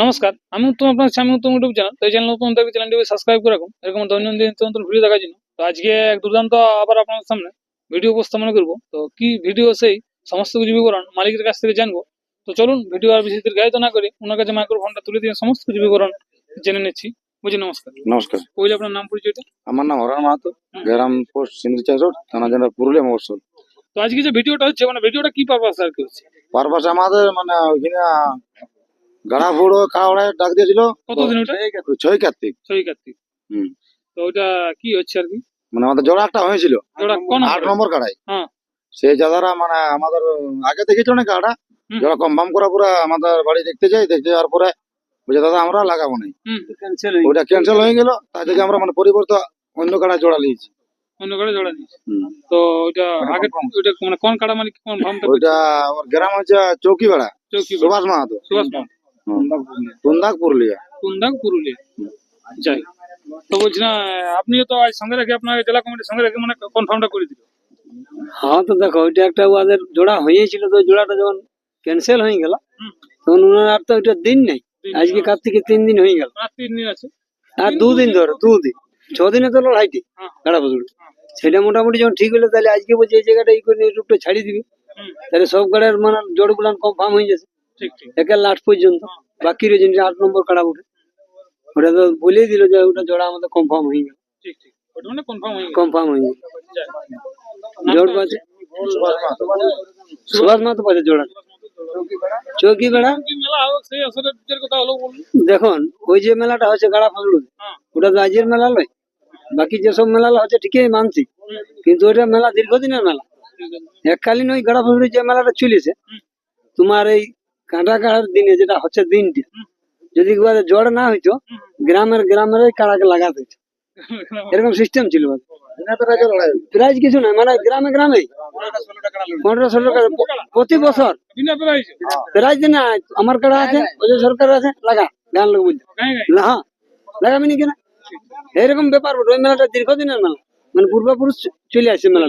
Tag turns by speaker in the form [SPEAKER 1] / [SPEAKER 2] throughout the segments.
[SPEAKER 1] নমস্কার আমি উত্তম আপনার আমি উত্তম ইউটিউব চ্যানেল। তো এই চ্যানেল নতুন থাকবে চ্যানেলটি সাবস্ক্রাইব করে রাখুন। এরকম দৈনন্দিন নিত্য ভিডিও দেখার জন্য। তো আজকে এক দুর্দান্ত আবার আপনাদের সামনে ভিডিও উপস্থাপন করব। তো কি ভিডিও সেই সমস্ত কিছু বিবরণ মালিকের কাছ থেকে জানব। তো চলুন ভিডিও আর বেশি দীর্ঘায়িত না করে ওনার কাছে মাইক্রোফোনটা তুলে দিয়ে সমস্ত কিছু বিবরণ জেনে নিচ্ছি। বুঝি নমস্কার।
[SPEAKER 2] নমস্কার।
[SPEAKER 1] ওই আপনার নাম পরিচয়টা?
[SPEAKER 2] আমার নাম হরান মাহাতো গ্রাম পোস্ট সিন্দিচার রোড থানা জেলা পুরুলিয়া মহসল
[SPEAKER 1] তো আজকে যে ভিডিওটা হচ্ছে মানে ভিডিওটা কি পারপাস আর কি হচ্ছে?
[SPEAKER 2] পারপাশে আমাদের মানে ওইখানে গাড়া ফুড়ো কাওড়ায় ডাক দিয়েছিল।
[SPEAKER 1] কতদিন ওটা?
[SPEAKER 2] ছয় কার্তিক।
[SPEAKER 1] ছয় কার্তিক।
[SPEAKER 2] হুম।
[SPEAKER 1] তো ওটা কি হচ্ছে আর কি?
[SPEAKER 2] মানে আমাদের জোড়া একটা হয়েছিল। আট নম্বর? কাড়াই
[SPEAKER 1] হ্যাঁ।
[SPEAKER 2] সেই দাদারা মানে আমাদের আগে দেখেছিল না কাড়া। জোড়া কনফার্ম করা পুরো আমাদের বাড়ি দেখতে যাই দেখতে যাওয়ার পরে বুঝে দাদা আমরা লাগাবো না
[SPEAKER 1] হুম।
[SPEAKER 2] ওটা ক্যান্সেল হয়ে গেল তাই থেকে আমরা মানে পরিবর্তে অন্য কাড়া জোড়া নিয়েছি।
[SPEAKER 1] অন্য করে জোড়া
[SPEAKER 2] হুম।
[SPEAKER 1] তো ওইটা
[SPEAKER 2] ওটা
[SPEAKER 1] আগে। ওইটা মানে কোন কাড়া মানে কোন ফার্মটা
[SPEAKER 2] ওইটা আমার গ্রাম হচ্ছে চৌকি বেড়া
[SPEAKER 1] চৌকি
[SPEAKER 2] সুভাষ মাহাতো।
[SPEAKER 1] সুভাষ পাম্প
[SPEAKER 2] কুন্দাক পুরুলিয়া
[SPEAKER 1] কুন্দাং পুরুলিয়া যাই। তো বলছি না আপনিও তো আজ সঙ্গে রেখে আপনার জেলা কমিটির সঙ্গে রেখে মানে কনফার্মটা করে দিল।
[SPEAKER 3] হ্যাঁ তো দেখো ওইটা একটা ওদের জোড়া হয়েছিল তো জোড়াটা যখন ক্যান্সেল হয়ে গেল তখন ওনার আর তো ওইটা দিন নেই। আজকে কার্তিকে তিন দিন হয়ে গেল।
[SPEAKER 1] তিন দিন আছে।
[SPEAKER 3] আর দুদিন ধরে দুদিন ছ দিনে তো লড়াইটি
[SPEAKER 1] হ্যাঁ।
[SPEAKER 3] গাড়া বদল সেটা মোটামুটি যখন ঠিক হলো তাহলে আজকে বলছে এই জায়গাটা এই করে এই রূপটা ছাড়িয়ে দিবি। তাহলে সব গাড়ার মানে জোড়গুলো কনফার্ম হয়ে যাচ্ছে
[SPEAKER 1] ঠিক
[SPEAKER 3] লাস্ট পর্যন্ত। বাকি রয়েছে আট নম্বর কাড়া উঠে। ওটা তো বলেই দিল যে ওটা জোড়া আমাদের কনফার্ম হয়ে গেল।
[SPEAKER 1] ওটা মানে কনফার্ম হয়ে গেল।
[SPEAKER 3] কনফার্ম
[SPEAKER 1] নামটা
[SPEAKER 3] পাচ্ছে
[SPEAKER 2] সুভাষ মাহাতো
[SPEAKER 3] সুভাষ জোড়া চৌকি বেড়া দেখুন ওই যে মেলাটা হচ্ছে গাড়া ফজলু
[SPEAKER 1] হ্যাঁ।
[SPEAKER 3] ওটা তো আজের মেলা নয়। বাকি যেসব মেলা হচ্ছে ঠিকই মানছি। কিন্তু ওইটা মেলা দীর্ঘদিনের মেলা। এককালীন ওই গাড়া ফজলুর যে মেলাটা চলেছে তোমার এই কাঁটা কাড়ার দিনে যেটা হচ্ছে দিনটা, যদি একবারে জড় না হইতো, গ্রামের গ্রামের কাড়াকে লাগাতে হইতো। এরকম সিস্টেম ছিল প্রাইজ কিছু না মানে গ্রামে গ্রামে। পনেরো ষোলো টাকা। প্রতি বছর।
[SPEAKER 1] প্রাইজ
[SPEAKER 3] না আমার কাড়া আছে যে সরকার আছে, লাগা, গান লোক না হ্যাঁ লাগাবি নি? কেনা এরকম ব্যাপার। ওই মেলাটা দীর্ঘদিনের মেলা। মানে পূর্বপুরুষ চলে আসছে মেলা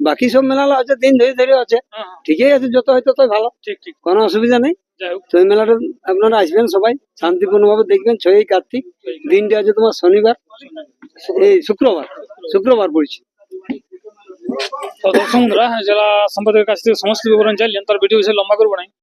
[SPEAKER 3] বাকি সব মেলা আছে দিন ধরে ধরে আছে।
[SPEAKER 1] হ্যাঁ হ্যাঁ,
[SPEAKER 3] ঠিকই আছে যত হয় তত ভালো।
[SPEAKER 1] ঠিক ঠিক।
[SPEAKER 3] কোনো অসুবিধা নেই। তো এই মেলাটা আপনারা আসবেন সবাই শান্তিপূর্ণ ভাবে দেখবেন ছয় কার্তিক। দিনটা আছে তোমার শনিবার। এই শুক্রবার শুক্রবার পড়ছে।
[SPEAKER 1] তো দর্শক বন্ধুরা জেলা সম্পাদকের কাছ থেকে সমস্ত বিবরণ চাইলেন তার ভিডিও বিষয়ে লম্বা করব নাই